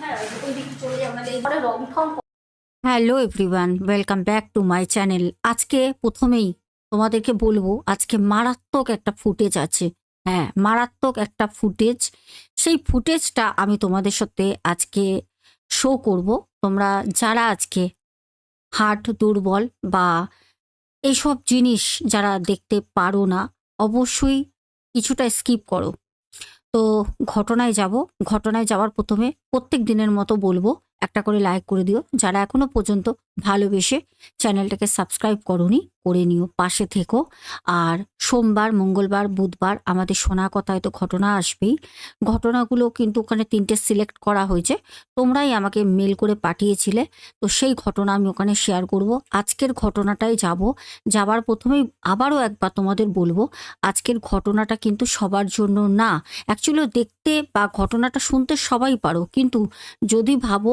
হ্যাঁ hello everyone welcome back to my channel আজকে প্রথমেই তোমাদেরকে বলব, আজকে মারাত্মক একটা ফুটেজ আছে। হ্যাঁ মারাত্মক একটা ফুটেজ সেই ফুটেজটা আমি তোমাদের সাথে আজকে শো করব। তোমরা যারা আজকে হার্ট দুর্বল বা এইসব জিনিস যারা দেখতে পারো না, অবশ্যই কিছুটা স্কিপ করো। তো ঘটনায় যাব। ঘটনায় যাওয়ার প্রথমে প্রত্যেক দিনের মতো বলব একটা করে লাইক করে দিও। যারা এখনও পর্যন্ত ভালোবেসে চ্যানেলটাকে সাবস্ক্রাইব করনি, করে নিও, পাশে থেকো। আর সোমবার, মঙ্গলবার, বুধবার আমাদের শোনা কথায় তো ঘটনা আসবেই। ঘটনাগুলো কিন্তু ওখানে তিনটে সিলেক্ট করা হয়েছে। তোমরাই আমাকে মেল করে পাঠিয়েছিলে, তো সেই ঘটনা আমি ওখানে শেয়ার করব। আজকের ঘটনাটাই যাব। যাবার প্রথমেই আবারও একবার তোমাদের বলব, আজকের ঘটনাটা কিন্তু সবার জন্য না। অ্যাকচুয়ালি দেখতে বা ঘটনাটা শুনতে সবাই পারো, কিন্তু যদি ভাবো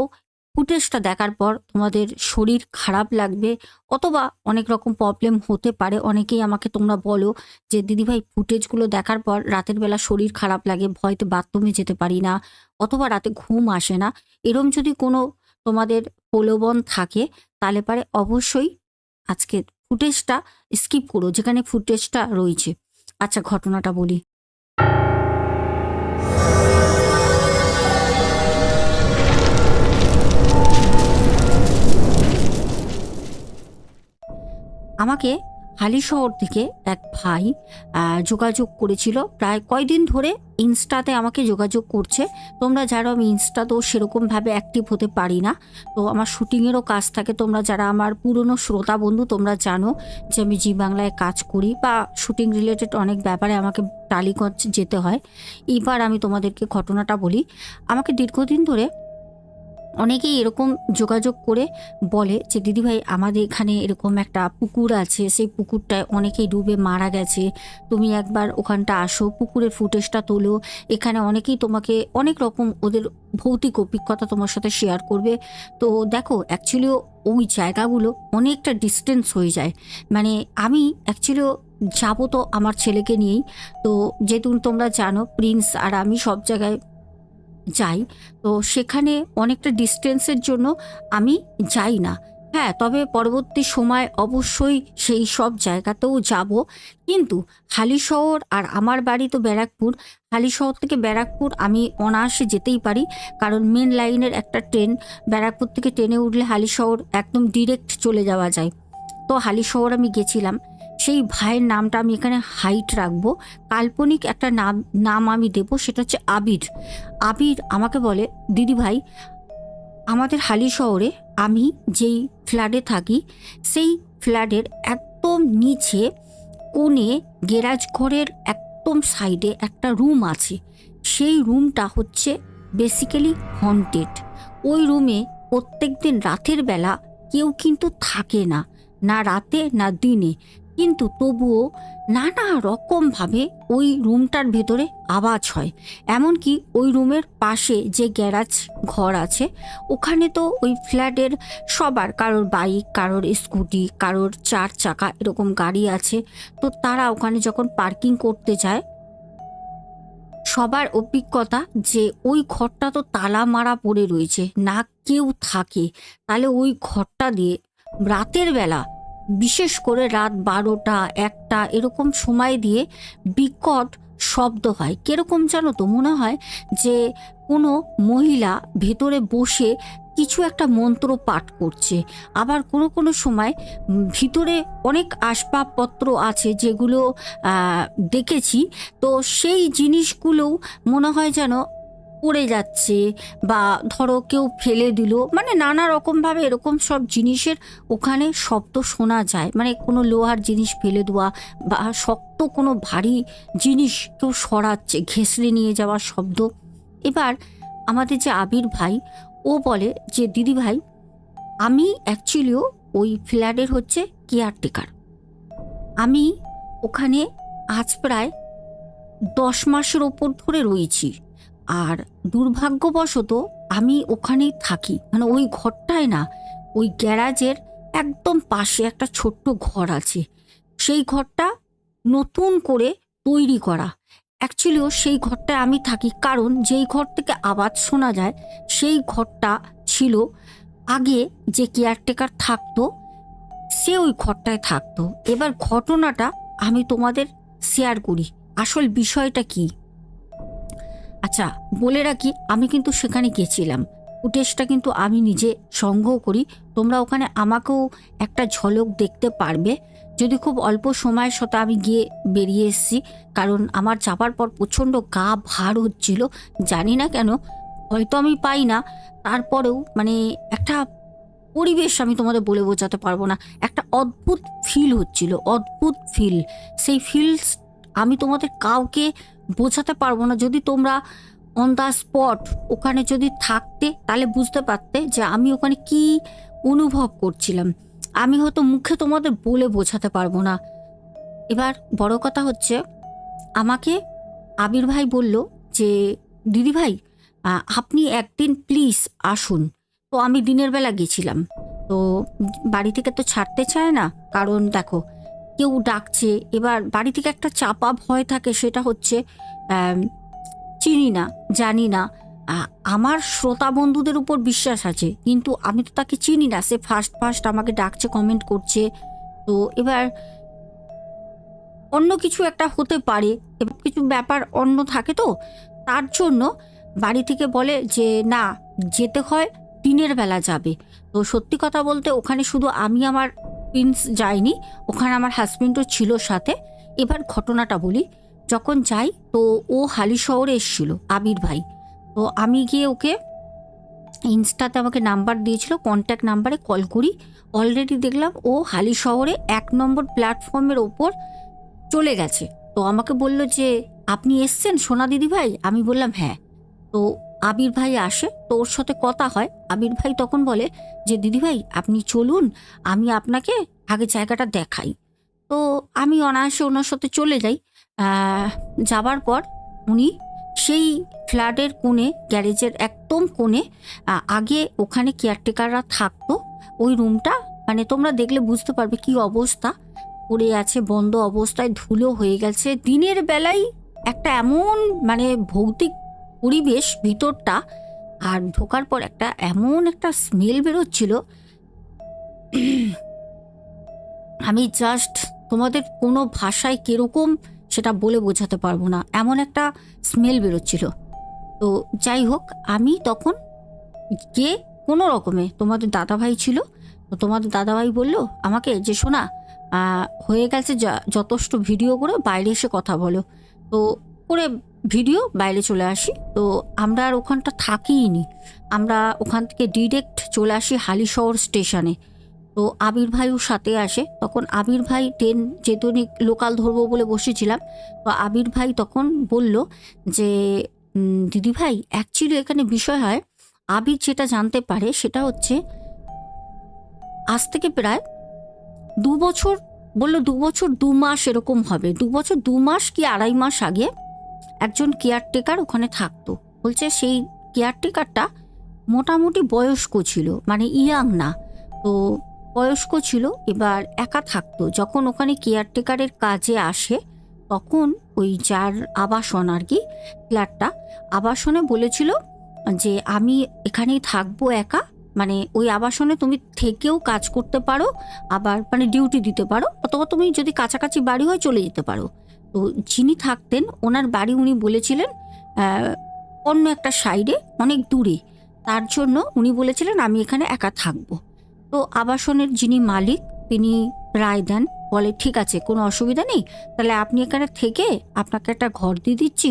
ফুটেজটা দেখার পর তোমাদের শরীর খারাপ লাগবে অথবা অনেক রকম প্রবলেম হতে পারে। অনেকেই আমাকে তোমরা বলো যে, দিদিভাই, ফুটেজগুলো দেখার পর রাতের বেলা শরীর খারাপ লাগে, ভয়তে বাথরুমে যেতে পারি না অথবা রাতে ঘুম আসে না। এরম যদি কোনো তোমাদের প্রলোভন থাকে, তাহলে পারে অবশ্যই আজকে ফুটেজটা স্কিপ করো, যেখানে ফুটেজটা রয়েছে। আচ্ছা ঘটনাটা বলি। আমাকে হালি শহর থেকে এক ভাই যোগাযোগ করেছিল। প্রায় কয়দিন ধরে ইনস্টাতে আমাকে যোগাযোগ করছে। তোমরা যারা আমি ইনস্টাতেও সেরকমভাবে অ্যাক্টিভ হতে পারি না। তো আমার শুটিংয়েরও কাজ থাকে। তোমরা যারা আমার পুরনো শ্রোতা বন্ধু, তোমরা জানো যে আমি জি বাংলায় কাজ করি বা শুটিং রিলেটেড অনেক ব্যাপারে আমাকে টালিগঞ্জ যেতে হয়। এবার আমি তোমাদেরকে ঘটনাটা বলি। আমাকে দীর্ঘদিন ধরে অনেকেই এরকম যোগাযোগ করে বলে যে, দিদিভাই, আমাদের এখানে এরকম একটা পুকুর আছে। সেই পুকুরটায় অনেকেই ডুবে মারা গেছে। তুমি একবার ওখানটা আসো, পুকুরের ফুটেজটা তোলো। এখানে অনেকেই তোমাকে অনেক রকম ওদের ভৌতিক অভিজ্ঞতা তোমার সাথে শেয়ার করবে। তো দেখো অ্যাকচুয়ালিও ওই জায়গাগুলো অনেকটা ডিস্টেন্স হয়ে যায়। মানে আমি অ্যাকচুয়ালিও যাব তো আমার ছেলেকে নিয়েই। তো যেহেতু তোমরা জানো প্রিন্স আর আমি সব জায়গায় যাই। তো সেখানে অনেকটা ডিস্টেন্সের জন্য আমি যাই না। হ্যাঁ তবে পরবর্তী সময় অবশ্যই সেই সব জায়গাতেও যাব। কিন্তু হালিশহর আর আমার বাড়ি তো ব্যারাকপুর। হালিশহর থেকে ব্যারাকপুর আমি অনায়াসে যেতেই পারি। কারণ মেন লাইনের একটা ট্রেন ব্যারাকপুর থেকে ট্রেনে উঠলে হালিশহর একদম ডিরেক্ট চলে যাওয়া যায়। তো হালিশহর আমি গেছিলাম। সেই ভাইয়ের নামটা আমি এখানে হাইট রাখব। কাল্পনিক একটা নাম নাম আমি দেবো, সেটা হচ্ছে আবির। আবির আমাকে বলে, দিদি ভাই, আমাদের হালি শহরে আমি যেই ফ্ল্যাটে থাকি, সেই ফ্ল্যাটের একদম নিচে কোণে গ্যারাজ ঘরের একদম সাইডে একটা রুম আছে। সেই রুমটা হচ্ছে বেসিক্যালি হন্টেড। ওই রুমে প্রত্যেক দিন রাতের বেলা কেউ কিন্তু থাকে না না রাতে, না দিনে। কিন্তু তবুও নানা রকমভাবে ওই রুমটার ভেতরে আওয়াজ হয়। এমনকি ওই রুমের পাশে যে গ্যারাজ ঘর আছে, ওখানে তো ওই ফ্ল্যাটের সবার, কারোর বাইক, কারোর স্কুটি, কারোর চার চাকা এরকম গাড়ি আছে, তো তারা ওখানে যখন পার্কিং করতে যায়, সবার অভিজ্ঞতা যে ওই ঘরটা তো তালা মারা পড়ে রয়েছে, না কেউ থাকে। তাহলে ওই ঘরটা দিয়ে রাতের বেলা বিশেষ করে রাত বারোটা, একটা এরকম সময় দিয়ে বিকট শব্দ হয়। কীরকম জানো তো? মনে হয় যে কোনো মহিলা ভেতরে বসে কিছু একটা মন্ত্র পাঠ করছে। আবার কোনো কোনো সময় ভিতরে অনেক আসবাবপত্র আছে যেগুলো দেখেছি। তো সেই জিনিসগুলোও মনে হয় যেন পড়ে যাচ্ছে বা ধরো কেউ ফেলে দিল মানে নানা রকমভাবে এরকম সব জিনিসের ওখানে শব্দ শোনা যায়। মানে কোনো লোহার জিনিস ফেলে দেওয়া বা শক্ত কোনো ভারী জিনিস কেউ সরাচ্ছে ঘেঁষড়ে নিয়ে যাওয়ার শব্দ। এবার আমাদের যে আবির ভাই, ও বলে যে, দিদি ভাই, আমি অ্যাকচুয়ালিও ওই ফ্ল্যাটের হচ্ছে কেয়ারটেকার আমি ওখানে আজ প্রায় দশ মাসের ওপর ধরে রয়েছি। আর দুর্ভাগ্যবশত আমি ওখানেই থাকি। মানে ওই ঘরটায় না, ওই গ্যারাজের একদম পাশে একটা ছোট্ট ঘর আছে। সেই ঘরটা নতুন করে তৈরি করা। অ্যাকচুয়ালিও সেই ঘরটায় আমি থাকি কারণ যেই ঘর থেকে আওয়াজ শোনা যায়, সেই ঘরটা ছিল আগে যে কেয়ারটেকার থাকতো, সে ওই ঘরটায় থাকতো। এবার ঘটনাটা আমি তোমাদের শেয়ার করি। আসল বিষয়টা কি? আচ্ছা বলে রাখি, আমি কিন্তু সেখানে গেছিলাম ফুটেজটা কিন্তু আমি নিজে সংগ্রহ করি। তোমরা ওখানে আমাকেও একটা ঝলক দেখতে পারবে। যদি খুব অল্প সময়ের সাথে আমি গিয়ে বেরিয়ে এসেছি, কারণ আমার চাপার পর প্রচণ্ড গা ভার হচ্ছিল, জানি না কেন, হয়তো আমি পাই না। তারপরেও মানে একটা পরিবেশ আমি তোমাদের বলে বোঝাতে পারব না, একটা অদ্ভুত ফিল হচ্ছিল, অদ্ভুত ফিল সেই ফিলস আমি তোমাদের কাউকে বোঝাতে পারব না। যদি তোমরা অন দ্য স্পট ওখানে যদি থাকতে, তাহলে বুঝতে পারতে যে আমি ওখানে কি অনুভব করছিলাম। আমি হয়তো মুখে তোমাদের বলে বোঝাতে পারব না। এবার বড় কথা হচ্ছে, আমাকে আবির ভাই বলল যে, দিদি ভাই আপনি একদিন প্লিজ আসুন। তো আমি দিনের বেলা গেছিলাম। তো বাড়ি থেকে তো ছাড়তে চায় না। কারণ দেখো কেউ ডাকছে, এবার বাড়ি থেকে একটা চাপা ভয় থাকে, সেটা হচ্ছে চিনি না, জানি না। আমার শ্রোতা বন্ধুদের উপর বিশ্বাস আছে, কিন্তু আমি তো তাকে চিনি না, সে ফার্স্ট ফার্স্ট আমাকে ডাকছে কমেন্ট করছে। তো এবার অন্য কিছু একটা হতে পারে এবার কিছু ব্যাপার অন্য থাকে তো। তার জন্য বাড়ি থেকে বলে যে, না, যেতে হয় দিনের বেলা যাবে। তো সত্যি কথা বলতে ওখানে শুধু আমি আমার প্রিন্স যাইনি ওখানে আমার হাজবেন্ডও ছিল সাথে। এবার ঘটনাটা বলি, যখন যাই তো ও হালি শহরে এসেছিল, আবির ভাই। তো আমি গিয়ে ওকে ইনস্টাতে আমাকে নাম্বার দিয়েছিল কন্ট্যাক্ট নাম্বারে কল করি। অলরেডি দেখলাম ও হালি শহরে এক নম্বর প্ল্যাটফর্মের ওপর চলে গেছে। তো আমাকে বলল যে, আপনি এসছেন সোনা দিদি ভাই আমি বললাম হ্যাঁ। তো আবির ভাই আসে তো ওর সাথে কথা হয়। আবির ভাই তখন বলে যে, দিদি ভাই, আপনি চলুন, আমি আপনাকে আগে জায়গাটা দেখাই। তো আমি অনায়াসে ওনার সাথে চলে যাই। যাবার পর উনি সেই ফ্ল্যাটের কোণে, গ্যারেজের একদম কোণে আগে ওখানে কেয়ারটেকাররা থাকতো। ওই রুমটা মানে তোমরা দেখলে বুঝতে পারবে কি অবস্থা। পড়ে আছে, বন্ধ অবস্থায়, ধুলো হয়ে গেছে। দিনের বেলায় একটা এমন মানে ভৌতিক পরিবেশ ভিতরটা আর ঢোকার পর একটা এমন একটা স্মেল বেরোচ্ছিল। আমি জাস্ট তোমাদের কোনো ভাষায় কীরকম সেটা বলে বোঝাতে পারব না, এমন একটা স্মেল বেরোচ্ছিল। তো যাই হোক, আমি তখন গিয়ে কোনো রকমে, তোমাদের দাদাভাই ছিল, তো তোমাদের দাদাভাই বলল, আমাকে যে শোনা হয়ে গেছে যথেষ্ট ভিডিও করে বাইরে এসে কথা বলো। তো করে ভিডিও বাইরে চলে আসি। তো আমরা আর ওখানটা থাকিই নি আমরা ওখান থেকে ডিরেক্ট চলে আসি হালিশহর স্টেশনে তো আবির ভাইও সাথে আসে। তখন আবির ভাই ট্রেন যেহেতু লোকাল ধরবো বলে বসেছিলাম, তো আবির ভাই তখন বলল যে দিদি ভাই অ্যাকচুয়ালি এখানে বিষয় হয় আবির যেটা জানতে পারে সেটা হচ্ছে, আজ থেকে প্রায় দু বছর, বলল দু বছর দু মাস এরকম হবে। দু বছর দু মাস কি আড়াই মাস আগে একজন কেয়ারটেকার ওখানে থাকতো। বলছে সেই কেয়ারটেকারটা মোটামুটি বয়স্ক ছিল মানে ইয়াং না। তো বয়স্ক ছিল, এবার একা থাকতো। যখন ওখানে কেয়ারটেকারের কাজে আসে, তখন ওই যার আবাসন আর কি, ফ্ল্যাটটা, আবাসনে বলেছিল যে, আমি এখানেই থাকব একা মানে ওই আবাসনে তুমি থেকেও কাজ করতে পারো, আবার মানে ডিউটি দিতে পারো, অথবা তুমি যদি কাছাকাছি বাড়ি হয় চলে যেতে পারো। তো যিনি থাকতেন, ওনার বাড়ি উনি বলেছিলেন অন্য একটা সাইডে, অনেক দূরে। তার জন্য উনি বলেছিলেন, আমি এখানে একা থাকব। তো আবাসনের যিনি মালিক, তিনি রায় দেন, বলে, ঠিক আছে, কোনো অসুবিধা নেই, তাহলে আপনি এখানে থেকে আপনাকে একটা ঘর দিয়ে দিচ্ছি,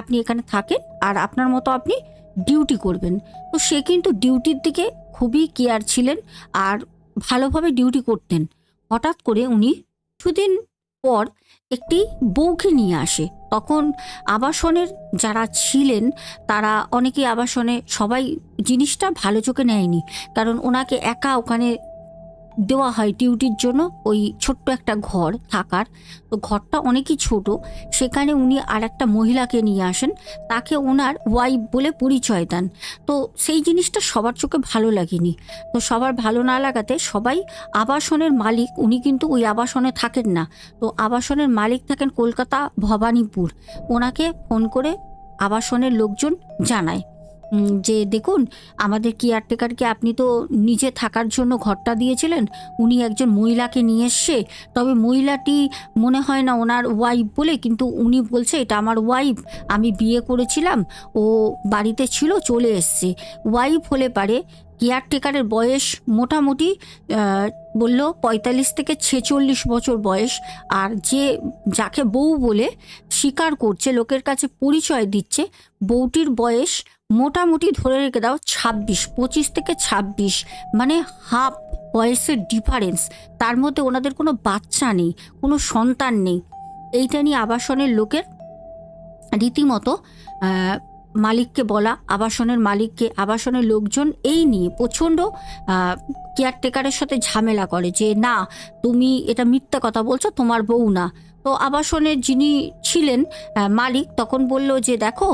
আপনি এখানে থাকেন, আর আপনার মতো আপনি ডিউটি করবেন। তো সে কিন্তু ডিউটির দিকে খুবই কেয়ার ছিলেন, আর ভালোভাবে ডিউটি করতেন। হঠাৎ করে উনি কিছুদিন পর একটি বউকে নিয়ে আসে। তখন আবাসনের যারা ছিলেন, তারা অনেকে আবাসনে সবাই জিনিসটা ভালো চোখে নেয়নি। কারণ ওনাকে একা ওখানে দেওয়া হয় ডিউটির জন্য ওই ছোট্ট একটা ঘর থাকার। তো ঘরটা অনেকই ছোট। সেখানে উনি আর একটা মহিলাকে নিয়ে আসেন। তাকে ওনার ওয়াইফ বলে পরিচয় দেন। তো সেই জিনিসটা সবার চোখে ভালো লাগেনি। তো সবার ভালো না লাগাতে সবাই আবাসনের মালিক। উনি কিন্তু ওই আবাসনে থাকেন না। তো আবাসনের মালিক থাকেন কলকাতা ভবানীপুর। ওনাকে ফোন করে আবাসনের লোকজন জানায়। যে দেখুন, আমাদের কেয়ারটেকারকে আপনি তো নিজে থাকার জন্য ঘরটা দিয়েছিলেন, উনি একজন মহিলাকে নিয়ে এসছে, তবে মহিলাটি মনে হয় না ওনার ওয়াইফ বলে, কিন্তু উনি বলছে, এটা আমার ওয়াইফ আমি বিয়ে করেছিলাম, ও বাড়িতে ছিল, চলে এসছে। ওয়াইফ হলে পারে কেয়ারটেকারের বয়স মোটামুটি বলল পঁয়তাল্লিশ থেকে ছেচল্লিশ বছর বয়স, আর যে যাকে বউ বলে, স্বীকার করছে, লোকের কাছে পরিচয় দিচ্ছে, বউটির বয়স মোটামুটি ধরে রেখে দাও ছাব্বিশ, পঁচিশ থেকে ছাব্বিশ মানে হাফ বয়সের ডিফারেন্স তার মধ্যে ওনাদের কোনো বাচ্চা নেই, কোনো সন্তান নেই। এইটা নিয়ে আবাসনের লোকের রীতিমতো মালিককে বলা, আবাসনের মালিককে, আবাসনের লোকজন এই নিয়ে প্রচণ্ড কেয়ারটেকারের সাথে ঝামেলা করে যে, না, তুমি এটা মিথ্যা কথা বলছো, তোমার বউ না। তো আবাসনের যিনি ছিলেন মালিক তখন বলল যে, দেখো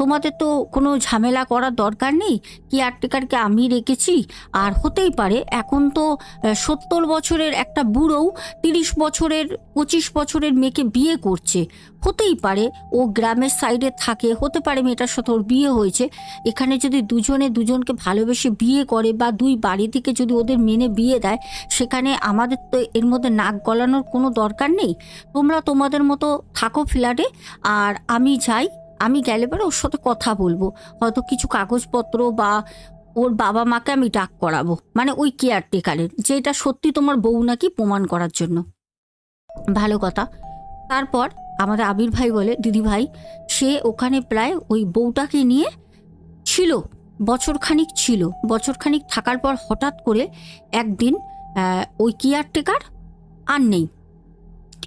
তোমাদের তো কোনো ঝামেলা করার দরকার নেই। কেয়ারটেকারকে আমি রেখেছি? আর হতেই পারে, এখন তো সত্তর বছরের একটা বুড়ো তিরিশ বছরের, পঁচিশ বছরের মেয়েকে বিয়ে করছে। হতেই পারে। ও গ্রামের সাইডে থাকে। হতে পারে মেয়েটার সাথে ওর বিয়ে হয়েছে। এখানে যদি দুজনে দুজনকে ভালোবেসে বিয়ে করে বা দুই বাড়ি থেকে যদি ওদের মেনে বিয়ে দেয়, সেখানে আমাদের তো এর মধ্যে নাক গলানোর কোনো দরকার নেই। তোমরা তোমাদের মতো থাকো ফ্ল্যাটে আর আমি যাই, আমি গেলে পরে ওর সাথে কথা বলব। হয়তো কিছু কাগজপত্র বা ওর বাবা মাকে আমি ডাক করাবো। মানে ওই কেয়ারটেকারের যে এটা সত্যি তোমার বউ নাকি প্রমাণ করার জন্য। ভালো কথা। তারপর আমাদের আবির ভাই বলে, দিদি ভাই, সে ওখানে প্রায় ওই বউটাকে নিয়ে ছিল, বছরখানিক ছিল। বছরখানিক থাকার পর হঠাৎ করে একদিন ওই কেয়ারটেকার আর নেই।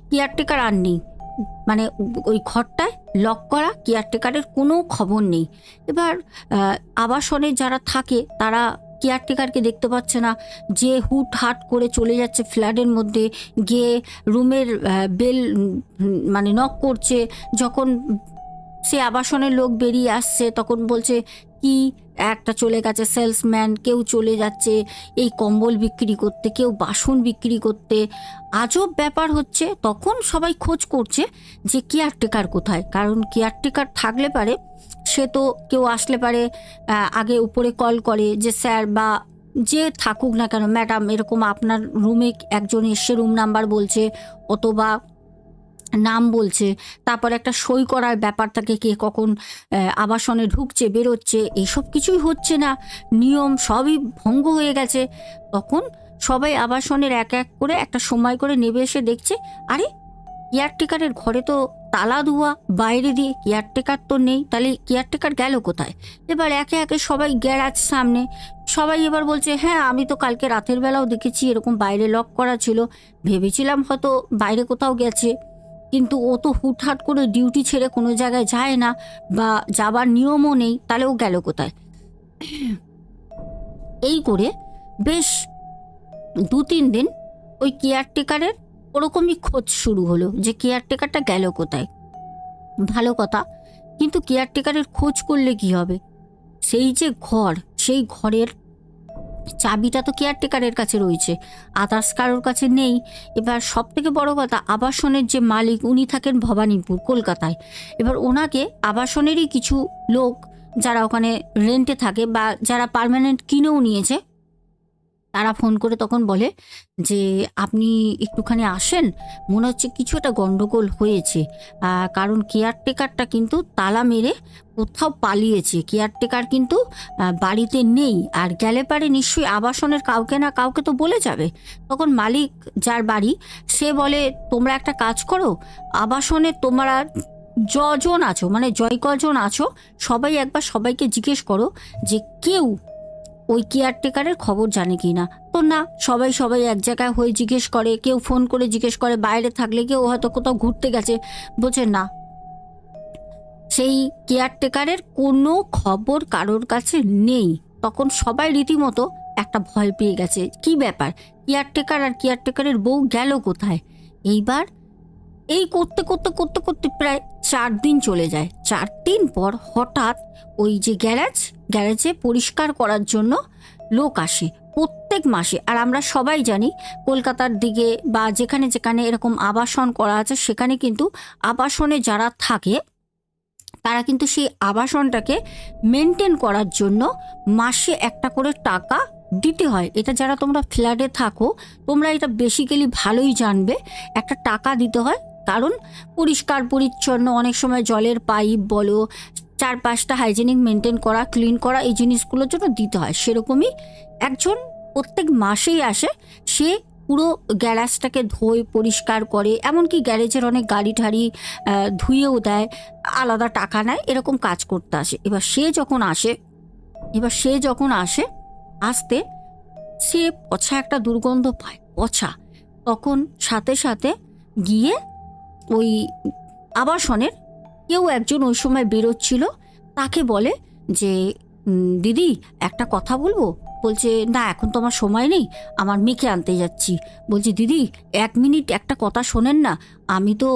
কেয়ারটেকার আর নেই। মানে ওই ঘরটায় লক করা কেয়ারটেকারের কোনো খবর নেই। এবার আবাসনে যারা থাকে, তারা কেয়ারটেকারকে দেখতে পাচ্ছে না। যে হুট হাট করে চলে যাচ্ছে ফ্ল্যাটের মধ্যে, গিয়ে রুমের বেল মানে নক করছে, যখন সে আবাসনের লোক বেরিয়ে আসছে, তখন বলছে কি? একটা চলে গেছে সেলসম্যান কেউ চলে যাচ্ছে। এই কম্বল বিক্রি করতে, কেউ বাসন বিক্রি করতে। আজব ব্যাপার হচ্ছে, তখন সবাই খোঁজ করছে যে কেয়ারটেকার কোথায়। কারণ কেয়ারটেকার থাকলে পারে, সে তো কেউ আসলে পারে আগে উপরে কল করে যে, স্যার বা যে থাকুক না কেন ম্যাডাম এরকম আপনার রুমে একজন এসে রুম নাম্বার বলছে, অথবা নাম বলছে, তারপর একটা সই করার ব্যাপার থাকে কে কখন আবাসনে ঢুকছে, বেরোচ্ছে এইসব কিছুই হচ্ছে না। নিয়ম সবই ভঙ্গ হয়ে গেছে। তখন সবাই আবাসনের এক এক করে একটা সময় করে নেবে এসে দেখছে, আরে, কেয়ারটেকারের ঘরে তো তালা ধোয়া, বাইরে দিয়ে কেয়ারটেকার তো নেই, তাহলে কেয়ারটেকার গেল কোথায়? এবার একে একে সবাই গ্যারাজ সামনে, সবাই এবার বলছে হ্যাঁ আমি তো কালকে রাতের বেলাও দেখেছি এরকম বাইরে লক করা ছিল। ভেবেছিলাম হয়তো বাইরে কোথাও গেছে। কিন্তু ও তো হুটহাট করে ডিউটি ছেড়ে কোনো জায়গায় যায় না বা যাবার নিয়মও নেই, তাহলে ও গেল কোথায়? এই করে বেশ দু তিন দিন ওই কেয়ারটেকারের ওরকমই খোঁজ শুরু হলো যে কেয়ারটেকারটা গেল কোথায়। ভালো কথা, কিন্তু কেয়ারটেকারের খোঁজ করলে কি হবে? সেই যে ঘর, সেই ঘরের চাবিটা তো কেয়ারটেকারের কাছে রয়েছে, আদার্স কারোর কাছে নেই। এবার সব থেকে বড়ো কথা, আবাসনের যে মালিক, উনি থাকেন ভবানীপুর, কলকাতায়। এবার ওনাকে আবাসনেরই কিছু লোক যারা ওখানে রেন্টে থাকে বা যারা পারমানেন্ট কিনেও নিয়েছে তারা ফোন করে তখন বলে যে, আপনি একটুখানি আসেন। মনে হচ্ছে কিছু একটা গন্ডগোল হয়েছে। কারণ কেয়ারটেকারটা কিন্তু তালা মেরে কোথাও পালিয়েছে। কেয়ারটেকার কিন্তু বাড়িতে নেই। আর গেলে পারে নিশ্চয়ই আবাসনের কাউকে না কাউকে তো বলে যাবে। তখন মালিক যার বাড়ি, সে বলে, তোমরা একটা কাজ করো। আবাসনে তোমরা যজন আছো মানে জয় কজন আছো, সবাই একবার সবাইকে জিজ্ঞেস করো যে কেউ ওই কেয়ারটেকারের খবর জানে কি না তো না, সবাই সবাই এক জায়গায় হয়ে জিজ্ঞেস করে, কেউ ফোন করে জিজ্ঞেস করে, বাইরে থাকলে কেউ হয়তো কোথাও ঘুরতে গেছে। বোঝে না। সেই কেয়ারটেকারের কোনো খবর কারোর কাছে নেই। তখন সবাই রীতিমতো একটা ভয় পেয়ে গেছে। কি ব্যাপার? কেয়ারটেকার আর কেয়ারটেকারের বউ গেল কোথায়? এইবার এই করতে করতে করতে করতে প্রায় চার দিন চলে যায়। চার দিন পর হঠাৎ ওই যে গ্যারেজ, গ্যারেজে পরিষ্কার করার জন্য লোক আসে প্রত্যেক মাসে। আর আমরা সবাই জানি, কলকাতার দিকে বা যেখানে যেখানে এরকম আবাসন করা আছে, সেখানে কিন্তু আবাসনে যারা থাকে, তারা কিন্তু সেই আবাসনটাকে মেনটেন করার জন্য মাসে একটা করে টাকা দিতে হয়। এটা যারা তোমরা ফ্ল্যাটে থাকো, তোমরা এটা বেসিক্যালি ভালোই জানবে। একটা টাকা দিতে হয় কারণ পরিষ্কার, পরিচ্ছন্ন, অনেক সময় জলের পাইপ বলো, চারপাশটা হাইজেনিক মেনটেন করা ক্লিন করা, এই জিনিসগুলোর জন্য দিতে হয়। সেরকমই একজন প্রত্যেক মাসেই আসে, সে পুরো গ্যারাজটাকে ধোয়, পরিষ্কার করে, এমনকি গ্যারেজের অনেক গাড়ি ঠাড়ি ধুয়েও দেয়, আলাদা টাকা নেয়, এরকম কাজ করতে আসে। এবার সে যখন আসে, এবার সে যখন আসে, আসতে সে পছা একটা দুর্গন্ধ পায়, পছা। তখন সাথে সাথে গিয়ে ওই আবাসনের কেউ একজন ওই সময় বেরোচ্ছিল, তাকে বলে যে দিদি, একটা কথা বলব? বলছে, না, এখন তো আমার সময় নেই, আমার মেয়েকে আনতে যাচ্ছি। বলছি, দিদি, এক মিনিট একটা কথা শোনেন না, আমি তো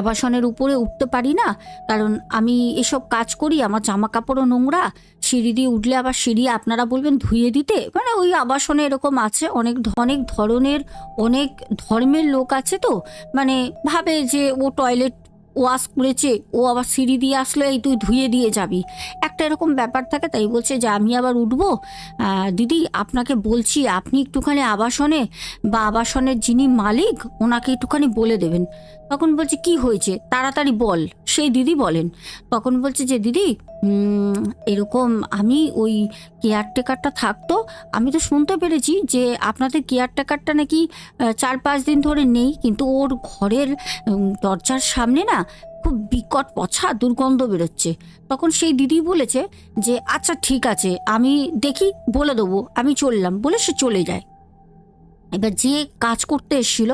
আবাসনের উপরে উঠতে পারি না, কারণ আমি এসব কাজ করি, আমার জামা কাপড়ও নোংরা, সিঁড়ি দিয়ে উঠলে আবার সিঁড়ি আপনারা বলবেন ধুয়ে দিতে? মানে ওই আবাসনে এরকম আছে, অনেক অনেক ধরনের, অনেক ধর্মের লোক আছে তো মানে ভাবে যে ও টয়লেট ওয়াশ করেছে, ও আবার সিঁড়ি দিয়ে আসলো এই তুই ধুয়ে দিয়ে যাবি। একটা এরকম ব্যাপার থাকে, তাই বলছে যে আমি আবার উঠবো। দিদি আপনাকে বলছি, আপনি একটুখানি আবাসনে, বা আবাসনের যিনি মালিক, ওনাকে একটুখানি বলে দেবেন। তখন বলছে, কি হয়েছে? তাড়াতাড়ি বল। সেই দিদি বলেন, তখন বলছে যে, দিদি এরকম আমি ওই কেয়ারটেকারটা থাকতো। আমি তো শুনতে পেরেছি যে আপনাদের কেয়ারটেকারটা নাকি চার পাঁচ দিন ধরে নেই, কিন্তু ওর ঘরের দরজার সামনে না খুব বিকট পছা দুর্গন্ধ বেরোচ্ছে। তখন সেই দিদি বলেছে যে আচ্ছা ঠিক আছে, আমি দেখি, বলে দেবো, আমি চললাম। বলে সে চলে যায়। এবার যে কাজ করতে এসেছিল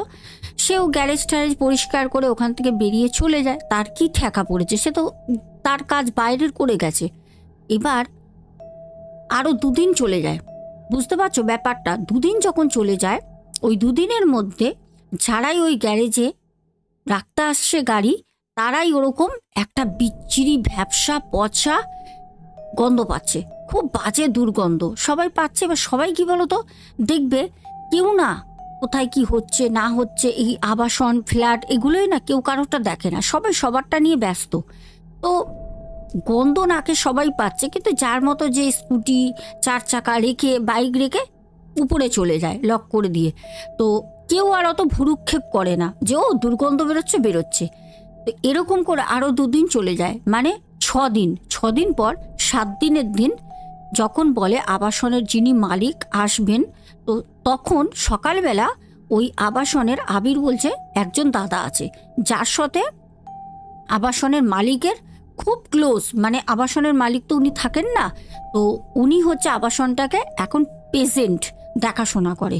সেও গ্যারেজ ট্যারেজ পরিষ্কার করে ওখান থেকে বেরিয়ে চলে যায়। তার কি ঠেকা পড়েছে সে তো তার কাজ বাইরের করে গেছে। এবার আরও দুদিন চলে যায়। বুঝতে পারছ ব্যাপারটা? দুদিন যখন চলে যায়, ওই দুদিনের মধ্যে যারাই ওই গ্যারেজে রাখতে আসছে গাড়ি, তারাই ওরকম একটা বিচ্ছিরি ভ্যাবসা পচা গন্ধ পাচ্ছে। খুব বাজে দুর্গন্ধ। সবাই পাচ্ছে, এবার সবাই কি বলতো? দেখবে কেউ না কোথায় কি হচ্ছে, না হচ্ছে, এই আবাসন, ফ্ল্যাট এগুলোই না কেউ কারোরটা দেখে না। সবাই সবারটা নিয়ে ব্যস্ত। তো গন্ধ নাকে সবাই পাচ্ছে, কিন্তু যার মতো যে স্কুটি চার চাকা রেখে, বাইক রেখে উপরে চলে যায়, লক করে দিয়ে। তো কেউ আর অত ভুরুক্ষেপ করে না যে, ও, দুর্গন্ধ বেরোচ্ছে বেরোচ্ছে। তো এরকম করে আরও দুদিন চলে যায়। মানে ছ দিন ছ দিন পর সাত দিনের দিন যখন বলে আবাসনের যিনি মালিক আসবেন, তো তখন সকালবেলা ওই আবাসনের আবির বলছে, একজন দাদা আছে, যার সাথে আবাসনের মালিকের খুব ক্লোজ মানে আবাসনের মালিক তো উনি থাকেন না, তো উনি হচ্ছে আবাসনটাকে এখন পেশেন্ট দেখাশোনা করে।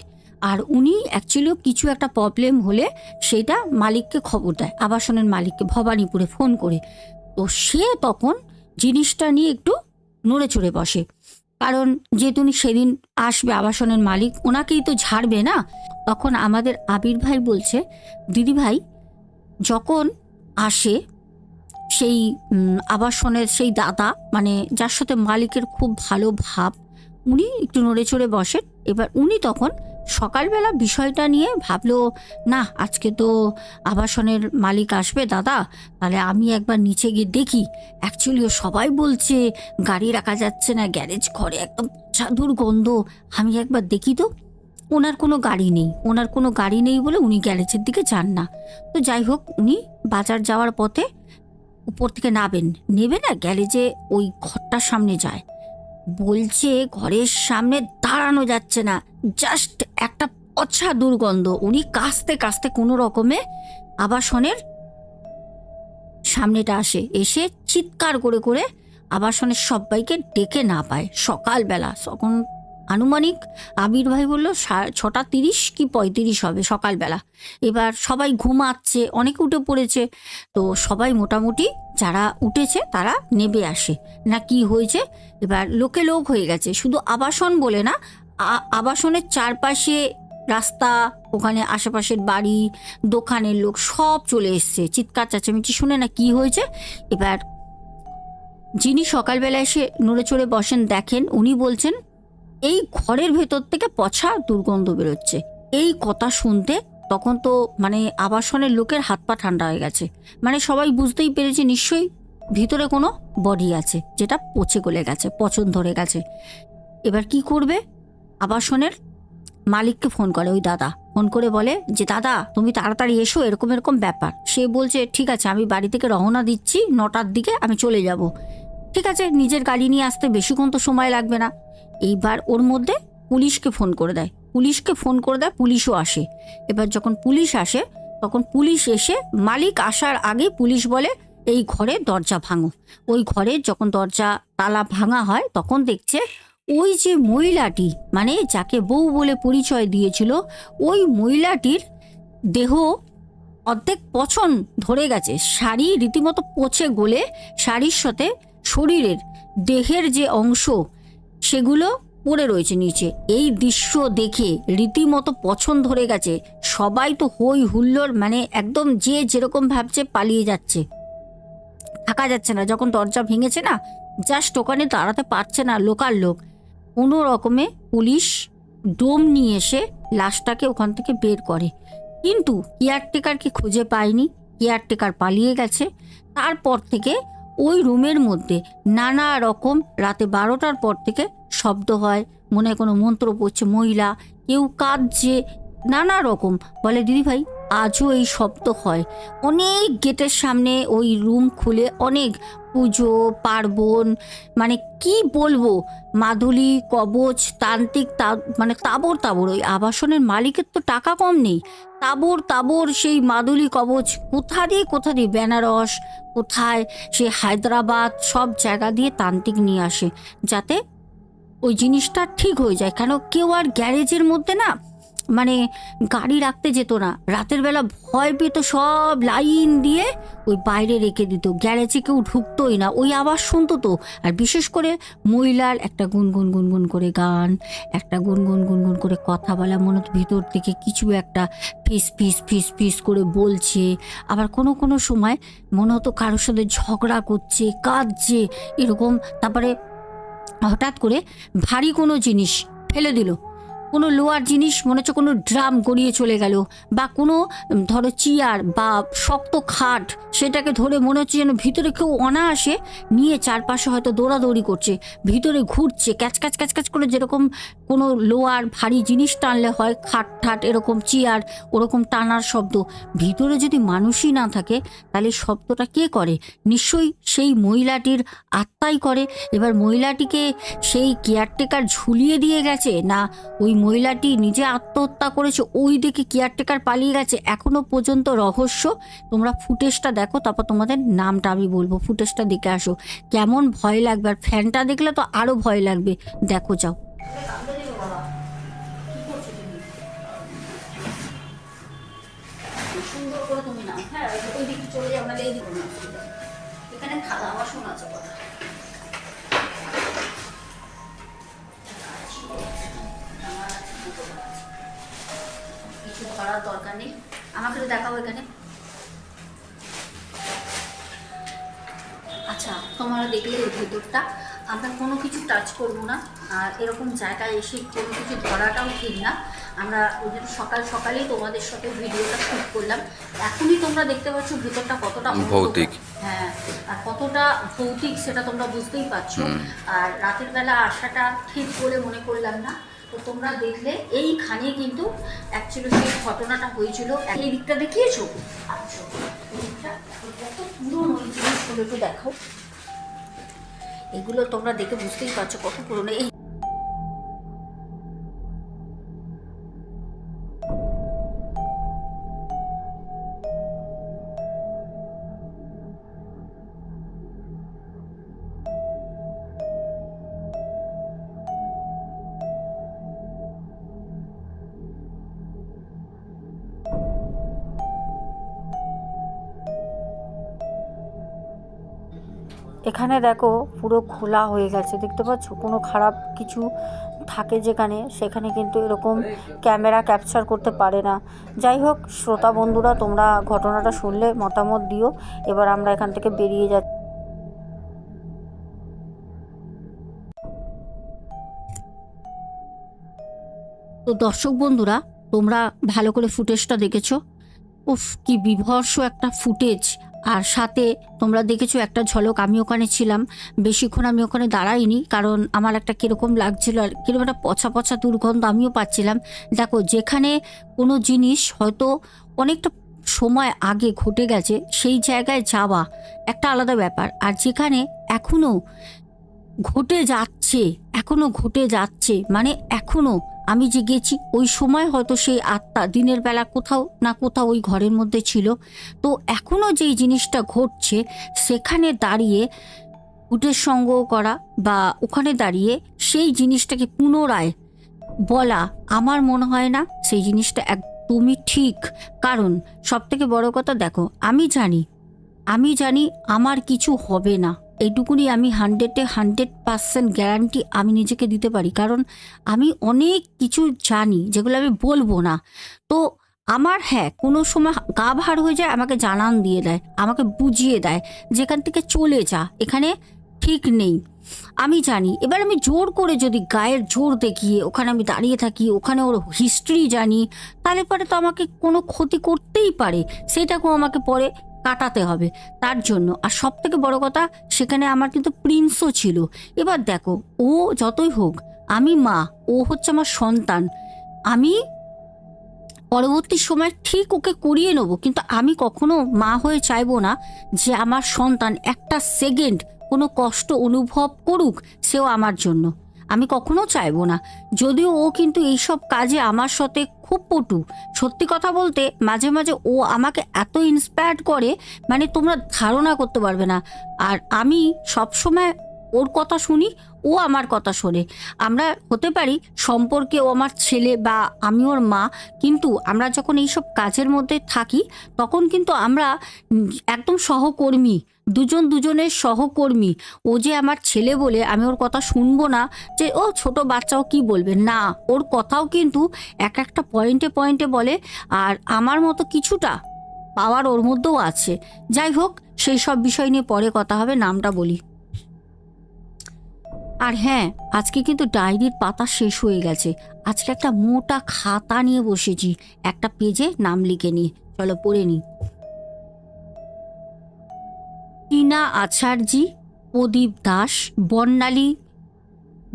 আর উনি অ্যাকচুয়ালিও কিছু একটা প্রবলেম হলে সেটা মালিককে খবর দেয়, আবাসনের মালিককে, ভবানীপুরে ফোন করে। তো সে তখন জিনিসটা নিয়ে একটু নড়ে চড়ে বসে। কারণ যেহেতু উনি সেদিন আসবে আবাসনের মালিক, ওনাকেই তো ঝাড়বে না? তখন আমাদের আবির ভাই বলছে, দিদি ভাই, যখন আসে সেই আবাসনের সেই দাদা মানে যার সাথে মালিকের খুব ভালো ভাব, উনি একটু নড়ে চড়ে বসেন। এবার উনি তখন সকালবেলা বিষয়টা নিয়ে ভাবলো, না, আজকে তো আবাসনের মালিক আসবে দাদা, তাহলে আমি একবার নিচে গিয়ে দেখি। অ্যাকচুয়ালিও সবাই বলছে, গাড়ি রাখা যাচ্ছে না, গ্যারেজ ঘরে একদম সাধুর গন্ধ, আমি একবার দেখি তো। ওনার কোনো গাড়ি নেই, ওনার কোনো গাড়ি নেই বলে উনি গ্যারেজের দিকে যান না। তো যাই হোক, উনি বাজার যাওয়ার পথে উপর থেকে নাবেন নেবে না, গ্যারেজে ওই ঘরটার সামনে যায়। বলছে ঘরের সামনে দাঁড়ানো যাচ্ছে না। জাস্ট একটা অচ্ছা দুর্গন্ধ। উনি কাস্তে কাস্তে কোনো রকমে আবাসনের সামনেটা আসে। এসে চিৎকার করে করে আবাসনের সবাইকে ডেকে না পায়। সকালবেলা তখন আনুমানিক আবির ভাই বলল ছটা তিরিশ কি পঁয়ত্রিশ হবে সকালবেলা। এবার সবাই ঘুমাচ্ছে, অনেকে উঠে পড়েছে। তো সবাই মোটামুটি যারা উঠেছে তারা নেবে আসে। না কি হয়েছে? এবার লোকে লোক হয়ে গেছে। শুধু আবাসন বলে না আবাসনের চারপাশে রাস্তা, ওখানে আশেপাশের বাড়ি, দোকানের লোক সব চলে এসছে। চিৎকার, চেঁচামেচি শুনে না কি হয়েছে? এবার যিনি সকালবেলা এসে নড়ে চড়ে বসেন, দেখেন, উনি বলছেন, এই ঘরের ভেতর থেকে পছা দুর্গন্ধ বেরোচ্ছে। এই কথা শুনতে তখন তো মানে আবাসনের লোকের হাত পা ঠান্ডা হয়ে গেছে। মানে সবাই বুঝতেই পেরেছে নিশ্চয়ই ভিতরে কোনো বডি আছে যেটা পচে গলে গেছে, পচন ধরে গেছে। এবার কি করবে? আবাসনের মালিককে ফোন করে, ওই দাদা। ফোন করে বলে যে, দাদা, তুমি তাড়াতাড়ি এসো, এরকম এরকম ব্যাপার। সে বলছে, ঠিক আছে, আমি বাড়ি থেকে রওনা দিচ্ছি, নটার দিকে আমি চলে যাব। ঠিক আছে, নিজের গাড়ি নিয়ে আসতে বেশিক্ষণ তো সময় লাগবে না। এইবার ওর মধ্যে পুলিশকে ফোন করে দেয়। পুলিশকে ফোন করে দেয়, পুলিশও আসে। এবার যখন পুলিশ আসে, তখন পুলিশ এসে মালিক আসার আগে পুলিশ বলে এই ঘরে দরজা ভাঙো। ওই ঘরে যখন দরজা, তালা ভাঙা হয়, তখন দেখছে ওই যে মহিলাটি মানে যাকে বউ বলে পরিচয় দিয়েছিল, ওই মহিলাটির দেহ অর্ধেক পছন ধরে গেছে। শাড়ি রীতিমতো পচে গলে শাড়ির সাথে শরীরের দেহের যে অংশ, সেগুলো পড়ে রয়েছে নিচে। এই দৃশ্য দেখে রীতিমতো পছন ধরে গেছে। সবাই তো হই হুল্লোড় মানে একদম যে যেরকম ভাবছে পালিয়ে যাচ্ছে। থাকা যাচ্ছে না। যখন দরজা ভেঙেছে না জাস্ট ওখানে দাঁড়াতে পারছে না লোকাল লোক। কোনো রকমে পুলিশ ডোম নিয়ে এসে লাশটাকে ওখান থেকে বের করে। কিন্তু কেয়ারটেকারকে খুঁজে পায়নি। কেয়ারটেকার পালিয়ে গেছে। তারপর থেকে ওই রুমের মধ্যে নানা রকম রাতে বারোটার পর থেকে শব্দ হয়। মনে হয় কোনো মন্ত্র পড়ছে, মহিলা কেউ কাঁদছে, নানা রকম। বলে, দিদি ভাই আজও এই শব্দ হয়। অনেক গেটের সামনে ওই রুম খুলে অনেক পুজো, পার্বণ মানে কি বলব? মাদুলি, কবচ, তান্ত্রিক তা মানে তাবর তাবর, ওই আবাসনের মালিকের তো টাকা কম নেই। তাবর তাবর সেই মাদুলি, কবচ কোথা দিয়ে কোথা দিয়ে? বেনারস কোথায়? সে হায়দ্রাবাদ সব জায়গা দিয়ে তান্ত্রিক নিয়ে আসে, যাতে ওই জিনিসটা ঠিক হয়ে যায়। কেন কেউ আর গ্যারেজের মধ্যে না মানে গাড়ি রাখতে যেত না। রাতের বেলা ভয় পেত সব লাইন দিয়ে। ওই বাইরে রেখে দিত, গ্যারেজে কেউ ঢুকতোই না। ওই আওয়াজ শুনতো তো। আর বিশেষ করে মহিলার একটা গুনগুন গুনগুন করে গান, একটা গুনগুন গুনগুন করে কথা বলা, মনে ভিতর থেকে কিছু একটা ফিস ফিস ফিস ফিস করে বলছে। আবার কোনো কোনো সময় মনে হতো কারোর সাথে ঝগড়া করছে, কাঁদছে, এরকম। তারপরে হঠাৎ করে ভারী কোনো জিনিস ফেলে দিল। কোনো লোয়ার জিনিস, মনে হচ্ছে কোনো ড্রাম গড়িয়ে চলে গেল বা কোনো ধরো চেয়ার বা শক্ত খাট, সেটাকে ধরে মনে হচ্ছে যেন ভিতরে কেউ অনায়াসে নিয়ে চারপাশে হয়তো দৌড়াদৌড়ি করছে, ভিতরে ঘুরছে, ক্যাচ ক্যাচ ক্যাচ ক্যাচ করে যেরকম কোনো লোয়ার ভারী জিনিস টানলে হয়, খাট, ঠাট, এরকম চেয়ার, ওরকম টানার শব্দ। ভিতরে যদি মানুষই না থাকে, তাহলে শব্দটা কে করে? নিশ্চয়ই সেই মহিলাটির আত্মাই করে। এবার মহিলাটিকে সেই কেয়ারটেকার ঝুলিয়ে দিয়ে গেছে না ওই মহিলাটি নিজে আত্মহত্যা করেছে ওই দিকে কেয়ারটেকার পালিয়ে গেছে। এখনও পর্যন্ত রহস্য। তোমরা ফুটেজটা দেখো, তারপর তোমাদের নামটা আমি বলব। ফুটেজটা দেখে আসো। কেমন ভয় লাগবে, আর ফ্যানটা দেখলে তো আরও ভয় লাগবে। দেখো যাও। কিছু ধরার দরকার নেই। আমাকে তো দেখাও এখানে। আচ্ছা তোমরা দেখলে এর ভেতরটা। আমরা কোনো কিছু টাচ করব না। আর এরকম জায়গায় এসে কোনো কিছু ধরাটাও ঠিক না। আমরা ওই জন্য সকাল সকালেই তোমাদের সাথে ভিডিওটা শ্যুট করলাম। এখনই তোমরা দেখতে পাচ্ছ ভেতরটা কতটা ভৌতিক। হ্যাঁ আর কতটা ভৌতিক সেটা তোমরা বুঝতেই পারছ। আর রাতের বেলা আসাটা ঠিক বলে মনে করলাম না। তো তোমরা দেখলে এইখানে কিন্তু অ্যাকচুয়ালি সেই ঘটনাটা হয়েছিল। এই দিকটা দেখিয়েছো? আচ্ছা পুরনো জিনিসগুলো একটু দেখো এগুলো তোমরা দেখে বুঝতেই পারছ কত পুরনো। এই এখানে দেখো পুরো খোলা হয়ে গেছে, দেখতে পাচ্ছ? কোনো খারাপ কিছু থাকে যেখানে, সেখানে কিন্তু এরকম ক্যামেরা ক্যাপচার করতে পারে না। যাই হোক, শ্রোতা বন্ধুরা, তোমরা ঘটনাটা শুনলে, মতামত দিও। এবার আমরা এখান থেকে বেরিয়ে যাচ্ছি। তো দর্শক বন্ধুরা, তোমরা ভালো করে ফুটেজটা দেখেছ। উফ, কি বিভর্ষ একটা ফুটেজ। আর সাথে তোমরা দেখেছ একটা ঝলক, আমি ওখানে ছিলাম। বেশিক্ষণ আমি ওখানে দাঁড়াইনি, কারণ আমার একটা কীরকম লাগছিল, আর কীরকম একটা পচা পচা দুর্গন্ধ আমিও পাচ্ছিলাম। দেখো, যেখানে কোনো জিনিস হয়তো অনেকটা সময় আগে ঘটে গেছে, সেই জায়গায় যাওয়া একটা আলাদা ব্যাপার। আর যেখানে এখনও ঘটে যাচ্ছে এখনও ঘটে যাচ্ছে মানে এখনও আমি যে গেছি, ওই সময় হয়তো সেই আত্মা দিনের বেলা কোথাও না কোথাও ওই ঘরের মধ্যে ছিল। তো এখনও যেই জিনিসটা ঘটছে, সেখানে দাঁড়িয়ে উটের সংগ্রহ করা বা ওখানে দাঁড়িয়ে সেই জিনিসটাকে পুনরায় বলা আমার মনে হয় না সেই জিনিসটা একদমই ঠিক। কারণ সব থেকে বড় কথা, দেখো, আমি জানি আমি জানি আমার কিছু হবে না। এইটুকুনি আমি হান্ড্রেডে হান্ড্রেড পার্সেন্ট গ্যারান্টি আমি নিজেকে দিতে পারি। কারণ আমি অনেক কিছু জানি, যেগুলো আমি বলব না। তো আমার হ্যাঁ কোনো সময় গা ভার হয়ে যায়, আমাকে জানান দিয়ে দেয়, আমাকে বুঝিয়ে দেয়, যেখান থেকে চলে যা, এখানে ঠিক নেই। আমি জানি, এবার আমি জোর করে যদি গায়ের জোর দেখিয়ে ওখানে আমি দাঁড়িয়ে থাকি, ওখানে ওর হিস্ট্রি জানি, তাহলে পরে তো আমাকে কোনো ক্ষতি করতেই পারে। সেটাকেও আমাকে পরে কাটাতে হবে। তার জন্য। আর সব থেকে বড় কথা, সেখানে আমার কিন্তু প্রিন্সও ছিল। এবার দেখো, ও যতই হোক, আমি মা, ও হচ্ছে আমার সন্তান। আমি পরবর্তী সময় ঠিক ওকে করিয়ে নেব, কিন্তু আমি কখনো মা হয়ে চাইব না যে আমার সন্তান একটা সেকেন্ড কোনো কষ্ট অনুভব করুক সেও আমার জন্য। আমি কখনো চাইব না। যদিও ও কিন্তু এইসব কাজে আমার সাথে খুব পটু। সত্যি কথা বলতে মাঝে মাঝে ও আমাকে এত ইন্সপায়ার্ড করে মানে তোমরা ধারণা করতে পারবে না। আর আমি সবসময় ওর কথা শুনি ও আমার কথা শোনে। আমরা হতে পারি সম্পর্কে ও আমার ছেলে বা আমি ওর মা, কিন্তু আমরা যখন এইসব কাজের মধ্যে থাকি, তখন কিন্তু আমরা একদম সহকর্মী, দুজন দুজনের সহকর্মী। ও যে আমার ছেলে বলে আমি ওর কথা শুনব না, যে, ও ছোট বাচ্চাও কি বলবে? না, ওর কথাও কিন্তু এক একটা পয়েন্টে পয়েন্টে বলে, আর আমার মতো কিছুটা পাওয়ার ওর মধ্যেও আছে। যাই হোক, সেই সব বিষয় নিয়ে পরে কথা হবে, নামটা বলি। আর হ্যাঁ আজকে কিন্তু ডায়েরির পাতা শেষ হয়ে গেছে। আজকে একটা মোটা খাতা নিয়ে বসেছি। একটা পেজে নাম লিখে নিয়ে চলো পড়ে নিই। টিনা আচার্যি, প্রদীপ দাস, বর্ণালী,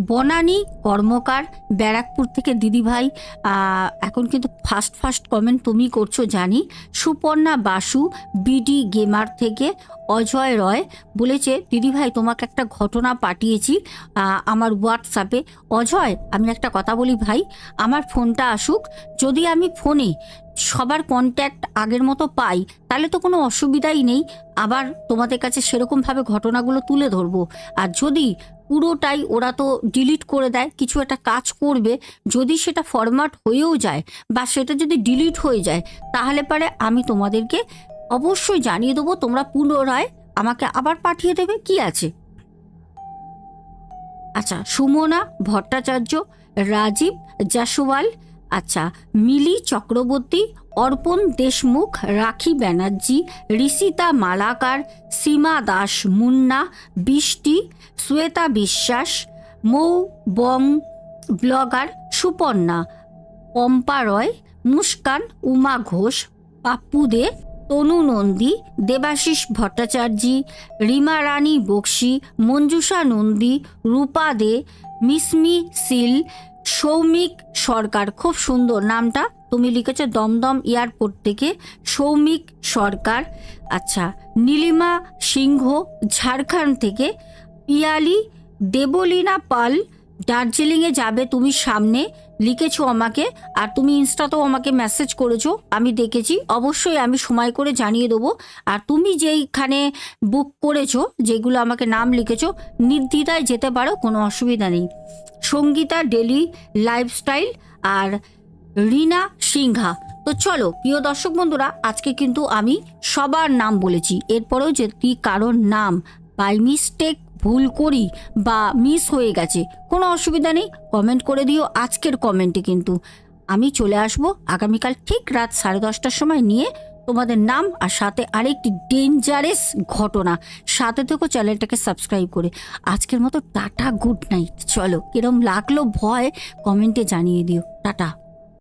বনানী কর্মকার, ব্যারাকপুর থেকে দিদিভাই। এখন কিন্তু ফার্স্ট ফার্স্ট কমেন্ট তুমি করছ জানি। সুপর্ণা বাসু, বিডি গেমার থেকে অজয় রয় বলেছে দিদিভাই তোমাকে একটা ঘটনা পাঠিয়েছি আমার হোয়াটসঅ্যাপে অজয়, আমি একটা কথা বলি ভাই, আমার ফোনটা আসুক। যদি আমি ফোনে সবার কন্ট্যাক্ট আগের মতো পাই, তাহলে তো কোনো অসুবিধাই নেই। আবার তোমাদের কাছে সেরকমভাবে ঘটনাগুলো তুলে ধরবো। আর যদি পুরোটাই ওরা তো ডিলিট করে দেয়, কিছু একটা কাজ করবে, যদি সেটা ফরম্যাট হয়েও যায় বা সেটা যদি ডিলিট হয়ে যায়, তাহলে পরে আমি তোমাদেরকে অবশ্যই জানিয়ে দেবো, তোমরা পুনরায় আমাকে আবার পাঠিয়ে দেবে, কি আছে? আচ্ছা সুমনা ভট্টাচার্য, রাজীব জাসওয়াল আচ্ছা মিলি চক্রবর্তী, অর্পণ দেশমুখ, রাখি ব্যানার্জি, ঋষিতা মালাকার, সীমা দাস মুন্না, বৃষ্টি, শ্বেতা বিশ্বাস, মৌ বং ব্লগার সুপর্ণা, পম্পা রয়, মুস্কান উমা ঘোষ, পাপ্পু দে তনু নন্দী, দেবাশিস ভট্টাচার্যী, রিমা রানী বক্সি, মঞ্জুষা নন্দী, রূপা দে, মিসমি সিল, সৌমিক সরকার। খুব সুন্দর নামটা। তুমি লিখেছো দমদম এয়ারপোর্ট থেকে সৌমিক সরকার। আচ্ছা নীলিমা সিংহ, ঝাড়খণ্ড থেকে পিয়ালি, দেবলীনা পাল। দার্জিলিংয়ে যাবে তুমি সামনে। লিখেছো আমাকে, আর তুমি ইনস্টাতেও আমাকে মেসেজ করেছ, আমি দেখেছি। অবশ্যই আমি সময় করে জানিয়ে দেবো। আর তুমি যেইখানে বুক করেছ, যেগুলো আমাকে নাম লিখেছো, নির্দ্বিধায় যেতে পারো, কোনো অসুবিধা নেই। সঙ্গীতা ডেলি লাইফস্টাইল আর রিনা সিংহা। তো চলো, প্রিয় দর্শক বন্ধুরা, আজকে কিন্তু আমি সবার নাম বলেছি। এরপরেও যদি কারোর নাম বাই মিস্টেক ভুল করি বা মিস হয়ে গেছে, কোনো অসুবিধা নেই কমেন্ট করে দিও আজকের কমেন্টে কিন্তু। আমি চলে আসব আগামীকাল ঠিক রাত সাড়ে দশটার সময় নিয়ে তোমাদের নাম আর সাথে আরেকটি ডেঞ্জারাস ঘটনা। সাথে থেকেও চ্যানেলটাকে সাবস্ক্রাইব করে। আজকের মতো টাটা গুড নাইট চলো, কিরম লাগল ভয় কমেন্টে জানিয়ে দিও। টাটা।